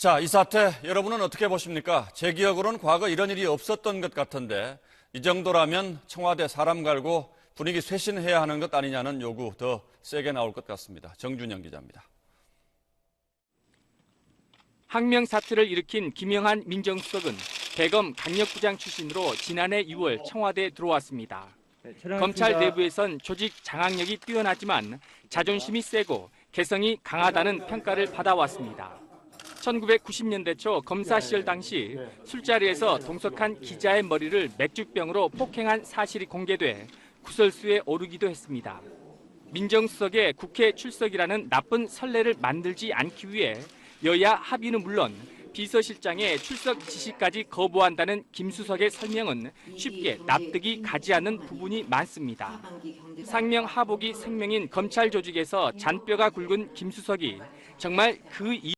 자, 이 사태 여러분은 어떻게 보십니까? 제 기억으로는 과거 이런 일이 없었던 것 같은데 이 정도라면 청와대 사람 갈고 분위기 쇄신해야 하는 것 아니냐는 요구 더 세게 나올 것 같습니다. 정준영 기자입니다. 항명 사태를 일으킨 김영한 민정수석은 대검 강력부장 출신으로 지난해 6월 청와대에 들어왔습니다. 검찰 내부에선 조직 장악력이 뛰어나지만 자존심이 세고 개성이 강하다는 평가를 받아왔습니다. 1990년대 초 검사 시절 당시 술자리에서 동석한 기자의 머리를 맥주병으로 폭행한 사실이 공개돼 구설수에 오르기도 했습니다. 민정수석의 국회 출석이라는 나쁜 선례를 만들지 않기 위해 여야 합의는 물론 비서실장의 출석 지시까지 거부한다는 김 수석의 설명은 쉽게 납득이 가지 않는 부분이 많습니다. 상명 하복이 생명인 검찰 조직에서 잔뼈가 굵은 김 수석이 정말 그